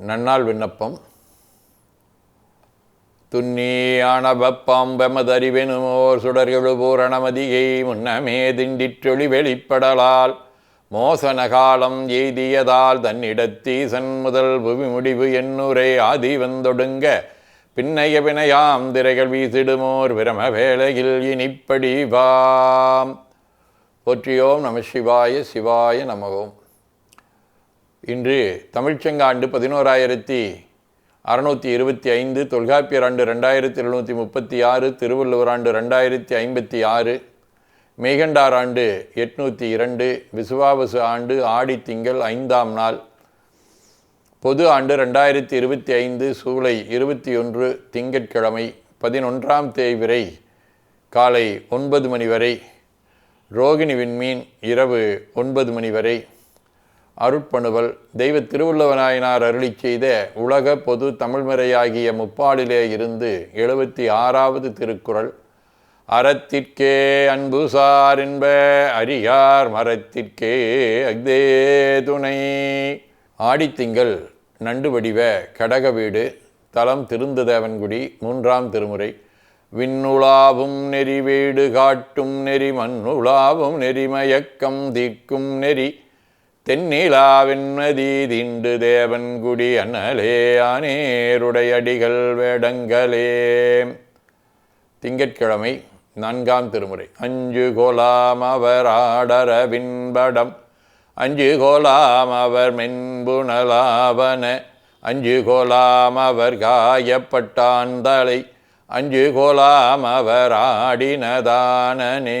நன்னாள் விண்ணப்பம். துன்னியானவப்பாம்பமதறிவெனுமோர் சுடர்களு பூரணமதியை முன்னமே திண்டிற்றொளி வெளிப்படலால் மோசன காலம் எய்தியதால் தன்னிடத்தீசன் முதல் புவி முடிவு என்னுரை ஆதி வந்தொடுங்க பின்னைய வினையாம் திரைகள் வீசிடுமோர் விரம வேளையில் இனிப்படி வாம் போற்றியோம் நம சிவாய சிவாய நமகோம் இன்று தமிழ்ச்சங்க ஆண்டு பதினோராயிரத்தி அறுநூற்றி இருபத்தி ஐந்து தொல்காப்பியர் ஆண்டு ரெண்டாயிரத்தி எழுநூற்றி முப்பத்தி ஆறு திருவள்ளுவர் ஆண்டு ரெண்டாயிரத்தி ஐம்பத்தி ஆறு மேகண்டார் ஆண்டு எட்நூற்றி இரண்டு விசுவாவசு ஆண்டு ஆடி திங்கள் ஐந்தாம் நாள் பொது ஆண்டு ரெண்டாயிரத்தி இருபத்தி ஐந்து சூலை இருபத்தி ஒன்று திங்கட்கிழமை பதினொன்றாம் தேய்விரை காலை ஒன்பது மணி வரை ரோகிணி விண்மீன் இரவு ஒன்பது மணி வரை அருட்பணுவல் தெய்வ திருவள்ளுவநாயனார் அருளி செய்த உலக பொது தமிழ்மறையாகிய முப்பாலிலே இருந்து எழுபத்தி ஆறாவது திருக்குறள். அறத்திற்கே அன்புசார் என்ப அரியார் மரத்திற்கே அக்தே துணை. ஆடித்திங்கள் நண்டு வடிவ கடக வீடு தலம் திருந்ததேவன்குடி மூன்றாம் திருமுறை. விண்ணுலாவும் நெறி வீடு காட்டும் நெறி மண்ணுலாவும் நெறிமயக்கம் தீர்க்கும் நெறி. தென்னிலாவென்மதி திண்டு தேவன்குடி அண்ணலே ஆனேருடையடிகள் வேடங்களே. திங்கட்கிழமை நான்காம் திருமுறை. அஞ்சு கோலாம் அவர் ஆடர விண்படம். அஞ்சு கோலாம் அவர் மென்புணலாவன அஞ்சு கோலாம் அவர் காயப்பட்டாந்தலை அஞ்சு கோலாம் அவர் ஆடினதானனே.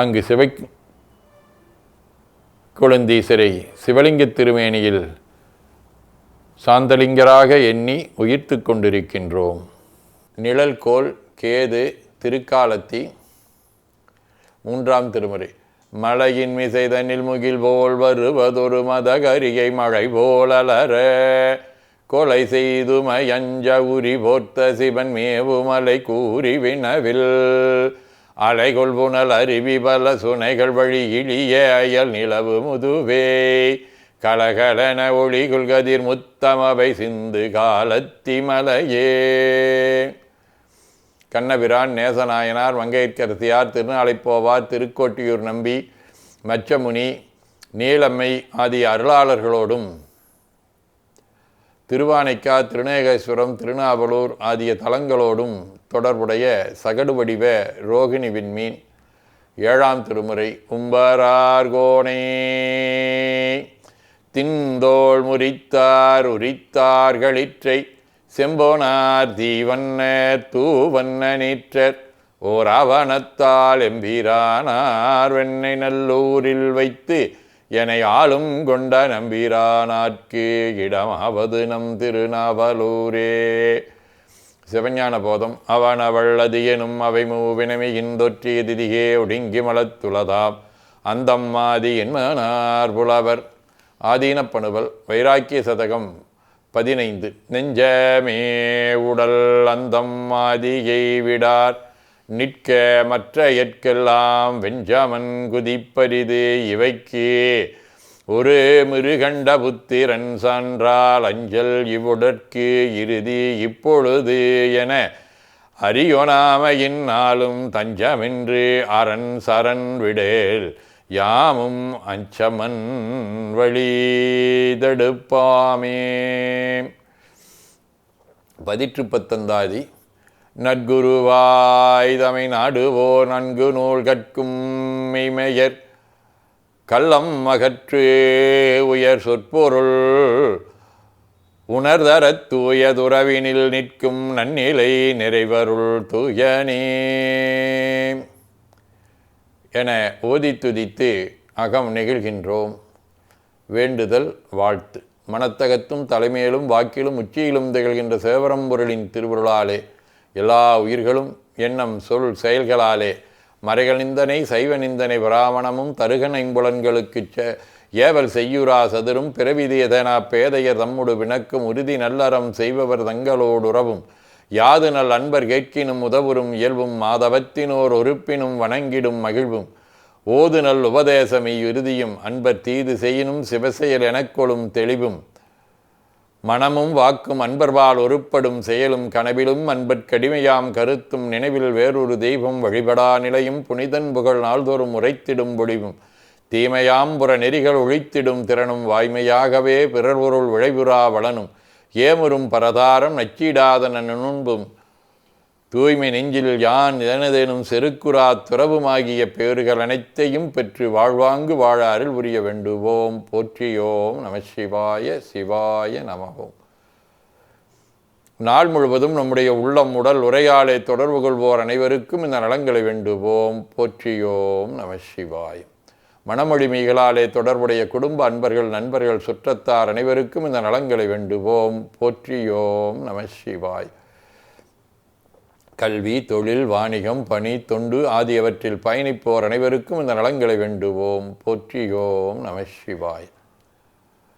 அங்கு சிவை குழந்தீசரை சிவலிங்க திருமேனியில் சாந்தலிங்கராக எண்ணி உயிர்த்து கொண்டிருக்கின்றோம். நிழல்கோல் கேது திருக்காலத்தி மூன்றாம் திருமுறை. மலையின் மிசைதனில் முகில் போல் வருவதொரு மதகரிகை மழை போல் அலற. கொலை செய்துமயஞ்ச உரி போர்த்த சிவன் மேவுமலை கூறி வினவில். அலைகொள் புனல் அருவி பல சுனைகள் வழி இழிய அயல் நிலவு முதுவே. கலகலன ஒளி குல்கதிர் முத்தமவை சிந்து காலத்தி மலையே. கண்ணபிரான் நேசநாயனார் மங்கையர்கரசியார் திருநாளைப்போவார் திருக்கோட்டியூர் நம்பி மச்சமுனி நீலம்மை ஆகிய அருளாளர்களோடும் திருவானைக்கா திருநேகேஸ்வரம் திருநாவலூர் ஆகிய தலங்களோடும் தொடர்புடைய சகடு வடிவ ரோகிணி விண்மீன். ஏழாம் திருமுறை உம்பரார்கோணே திந்தோள் முறித்தார் உரித்தார்களிற்றை செம்போனார் தீவன்னர் தூவன்ன நீற்றர். ஓர் அவனத்தால் எம்பீரானார் வெண்ணை நல்லூரில் வைத்து என ஆளும் கொண்ட நம்பீரானார்க்கு இடமாவது நம் திருநாவலூரே. சிவஞான போதம் அவன் அவள் எனும் அவை மூவினமை இந்தொற்றிய திதியே ஒடுங்கி மலத்துளதாம் அந்தம்மாதி என்மனார் புலவர். ஆதீனப்பணுவல் வைராக்கிய சதகம் பதினைந்து. நெஞ்சமே உடல் அந்தம்மாதியை விடார். நிற்க மற்ற எற்கெல்லாம் வெஞ்சமன் குதிப்பரிது இவைக்கு. ஒரு மிருகண்ட புத்திரன் சான்றால் அஞ்சல் இவ்வுடற்கு இறுதி இப்பொழுது என அரியோனாமையின் நாளும் தஞ்சமென்று அரண் சரண் விடேல் யாமும் அஞ்சமன் வழி தடுப்பாமே. பதிற்று பத்தந்தாதி நற்குருவாய் தமை நாடுவோர் நன்கு நூல் கற்கும் மெய்மையர். கள்ளம் அகற்று உயர் சொற்பொருள். உணர்தரத் தூய துறவினில் நிற்கும் நன்னிலை நிறைவருள் தூயனே. என ஓதி துதித்து அகம் நெகிழ்கின்றோம். வேண்டுதல் வாழ்த்து. மனத்தகத்தும் தலைமையிலும் வாக்கிலும் உச்சியிலும் திகழ்கின்ற சேவரம்பொருளின் திருவுருளாலே எல்லா உயிர்களும் எண்ணம் சொல் செயல்களாலே. மறைகள் நிந்தனை சைவ நிந்தனை பிராமணமும் தருகன் ஐம்புலன்களுக்குச் செ ஏவல் செய்யுரா சதுரும் பிறவிதியதனா பேதையர் தம்முடு வினக்கும் உறுதி நல்லறம் செய்பவர் தங்களோடுறவும். யாது நல் அன்பர் கேட்கினும் உதவுறும் இயல்பும் மாதவத்தினோர் உறுப்பினும் வணங்கிடும் மகிழ்வும். ஓது நல் உபதேசமை இறுதியும் அன்பர் தீது செய்யினும் சிவசெயல் எனக்கொழும் தெளிவும். மனமும் வாக்கும் அன்பர்வால் ஒருப்படும் செயலும் கனவிலும் அன்பற்கடிமையாம் கருத்தும் நினைவில் வேறொரு தெய்வம் வழிபடா நிலையும் புனிதன் புகழ் நாள்தோறும் உரைத்திடும் பொழிவும். தீமையாம் புற நெறிகள் ஒழித்திடும் திறனும் வாய்மையாகவே பிறர் பொருள் விளைவுறா வளனும். ஏமுறும் பரதாரம் நச்சீடாதன நுண்பும் தூய்மை நெஞ்சில் யான் எனதேனும் செருக்குறா துறவுமாகிய பேறுகள் அனைத்தையும் பெற்று வாழ்வாங்கு வாழ உரிய வேண்டுவோம். போற்றியோம் நம சிவாய சிவாய நமவோம் நாள் முழுவதும் நம்முடைய உள்ளம் உடல் உரையாடை தொடர்பு கொள்வோர் அனைவருக்கும் இந்த நலங்களை வேண்டுவோம். போற்றியோம் நம சிவாயம் மனமொழிமைகளாலே தொடர்புடைய குடும்ப அன்பர்கள் நண்பர்கள் சுற்றத்தார் அனைவருக்கும் இந்த நலங்களை வேண்டுவோம். போற்றியோம் நம சிவாய். கல்வி தொழில் வாணிகம் பணி தொண்டு ஆகியவற்றில் பயணிப்போர் அனைவருக்கும் இந்த நலன்களை வேண்டுவோம். போற்றியோம் நம சிவாய்.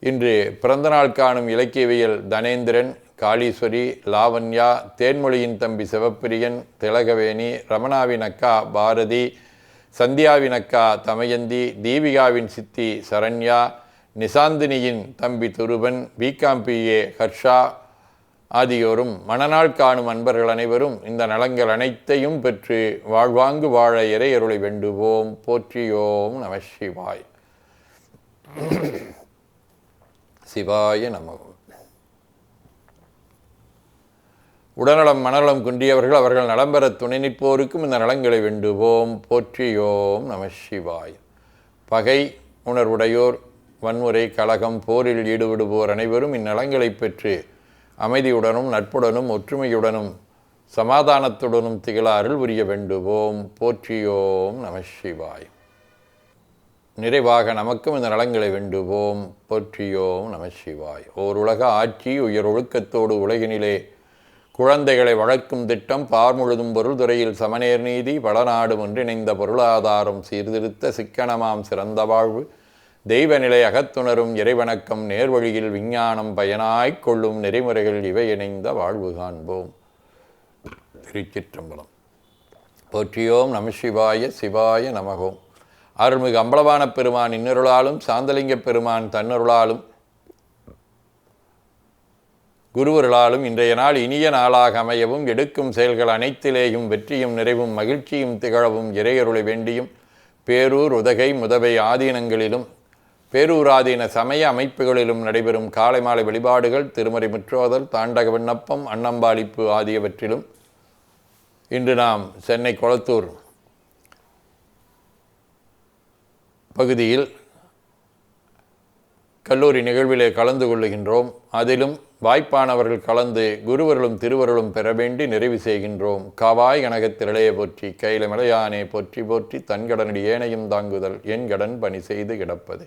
இன்று பிறந்தநாள் காணும் இலக்கியவியல் தனேந்திரன் காளீஸ்வரி லாவண்யா தேன்மொழியின் தம்பி சிவப்பிரியன் திலகவேணி ரமணாவின் அக்கா பாரதி சந்தியாவின் அக்கா தமயந்தி தீபிகாவின் சித்தி சரண்யா நிசாந்தினியின் தம்பி துருவன் பிகாம்பிஏ ஹர்ஷா ஆதியோரும் மனநாள் காணும் அன்பர்கள் அனைவரும் இந்த நலங்கள் அனைத்தையும் பெற்று வாழ்வாங்கு வாழ இறையருளை வேண்டுவோம். போற்றியோம் நம சிவாய். சிவாய நமகம் உடல்நலம் மனநலம் குன்றியவர்கள் அவர்கள் நலம் பெற துணை நிற்போருக்கும் இந்த நலங்களை வேண்டுவோம். போற்றியோம் நம சிவாய். பகை உணர்வுடையோர் வன்முறை கலகம் போரில் ஈடுபடுவோர் அனைவரும் இந்நலங்களை பெற்று அமைதியுடனும் நட்புடனும் ஒற்றுமையுடனும் சமாதானத்துடனும் திகழ அருள் புரிய வேண்டுவோம். போற்றியோம் நம சிவாய். நிறைவாக நமக்கும் இந்த நலங்களை வேண்டுவோம். போற்றியோம் நம சிவாய். ஓர் உலக ஆட்சி உயர் ஒழுக்கத்தோடு உலகினிலே குழந்தைகளை வளர்க்கும் திட்டம் பார் முழுதும் பொருள் துறையில் சமநேர் நீதி பல நாடும் ஒன்றிணைந்த பொருளாதாரம் சீர்திருத்த சிக்கனமாம் சிறந்த வாழ்வு தெய்வ நிலை அகத்துணரும் இறைவணக்கம் நேர்வழியில் விஞ்ஞானம் பயனாய்க் கொள்ளும் நெறிமுறைகள் இவை இணைந்த வாழ்வு காண்போம். திருச்சிற்றம்பலம். போற்றியோம் நம சிவாய சிவாய நமகோம் அருள்மிகு அம்பலவான பெருமான் இன்னருளாலும் சாந்தலிங்க பெருமான் தன்னருளாலும் குருவர்களாலும் இன்றைய நாள் இனிய நாளாக அமையவும் எடுக்கும் செயல்கள் அனைத்திலேயும் வெற்றியும் நிறைவும் மகிழ்ச்சியும் திகழவும் இறையருளை வேண்டியும் பேரூர் உதகை முதவை ஆதீனங்களிலும் பேரூராதீன சமய அமைப்புகளிலும் நடைபெறும் காலை மாலை வழிபாடுகள் திருமறை முற்றோதல் தாண்டக விண்ணப்பம் அன்னம்பாளிப்பு ஆகியவற்றிலும் இன்று நாம் சென்னை கொளத்தூர் பகுதியில் கல்லூரி நிகழ்விலே கலந்து கொள்ளுகின்றோம். அதிலும் வாய்ப்பானவர்கள் கலந்து குருவர்களும் திருவருளும் பெற வேண்டி நிறைவு செய்கின்றோம். காவாய் கனகத்திரளைய போற்றி கையில மலையானே போற்றி போற்றி தன்கடனடி ஏனையும் தாங்குதல் என் கடன் பணி செய்து கிடப்பது.